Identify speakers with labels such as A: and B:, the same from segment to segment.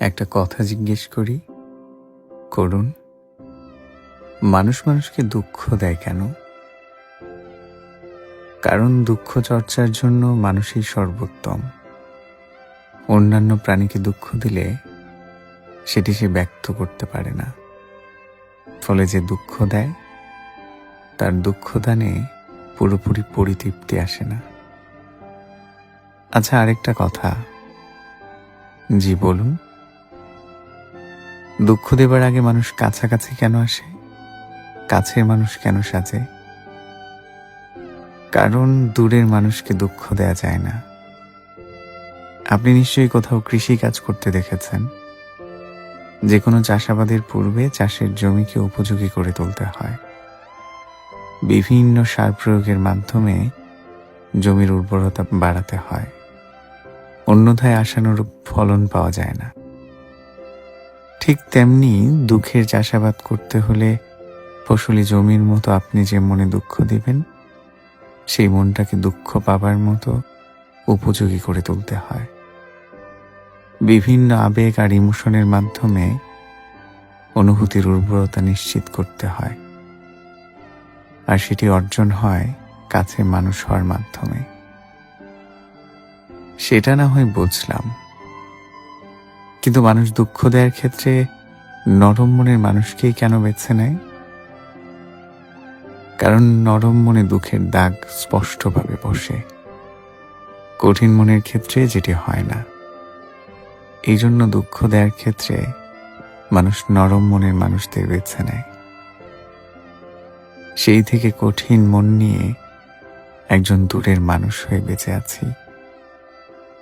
A: একটা কথা জিজ্ঞেস করি, করুন, মানুষ মানুষকে দুঃখ দেয় কেন? কারণ দুঃখ চর্চার জন্য মানুষই সর্বোত্তম। অন্যান্য প্রাণীকে দুঃখ দিলে সেটি সে ব্যক্ত করতে পারে না। ফলে যে দুঃখ দেয়, তার দুঃখদানে পুরোপুরি পরিতৃপ্তি আসে না। আচ্ছা আরেকটা কথা। জি, বলুন। দুঃখ দেবার আগে মানুষ কাছাকাছি কেন আসে? কাছের মানুষ কেন সাজে? কারণ দূরের মানুষকে দুঃখ দেয়া যায় না। আপনি নিশ্চয়ই কোথাও কৃষি কাজ করতে দেখেছেন। যে কোনো চাষাবাদের পূর্বে চাষের জমিকে উপযোগী করে তুলতে হয়। বিভিন্ন সার প্রয়োগের মাধ্যমে জমির উর্বরতা বাড়াতে হয়। অন্যথায় আশানুরূপ ফলন পাওয়া যায় না। ঠিক তেমনি দুঃখের চাষাবাদ করতে হলে ফসলি জমির মতো আপনি যে মনে দুঃখ দিবেন, সেই মনটাকে দুঃখ পাবার মতো উপযোগী করে তুলতে হয়। বিভিন্ন আবেগ আর ইমোশনের মাধ্যমে অনুভূতির উর্বরতা নিশ্চিত করতে হয়। আর সেটি অর্জন হয় কাছে মানুষ হওয়ার মাধ্যমে। সেটা না হয় বুঝলাম। কিন্তু মানুষ দুঃখ দেওয়ার ক্ষেত্রে নরম মনের মানুষকেই কেন বেছে নেয়? কারণ নরম মনে দুঃখের দাগ স্পষ্টভাবে বসে। কঠিন মনের ক্ষেত্রে যেটি হয় না। এই জন্য দুঃখ দেওয়ার ক্ষেত্রে মানুষ নরম মনের মানুষদের বেছে নেয়। সেই থেকে কঠিন মন নিয়ে একজন দূরের মানুষ হয়ে বেঁচে আছি।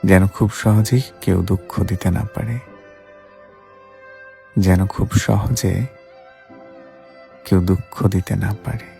A: যেন খুব সহজেই কেউ দুঃখ দিতে না পারে। যেন খুব সহজে কেউ দুঃখ দিতে না পারে।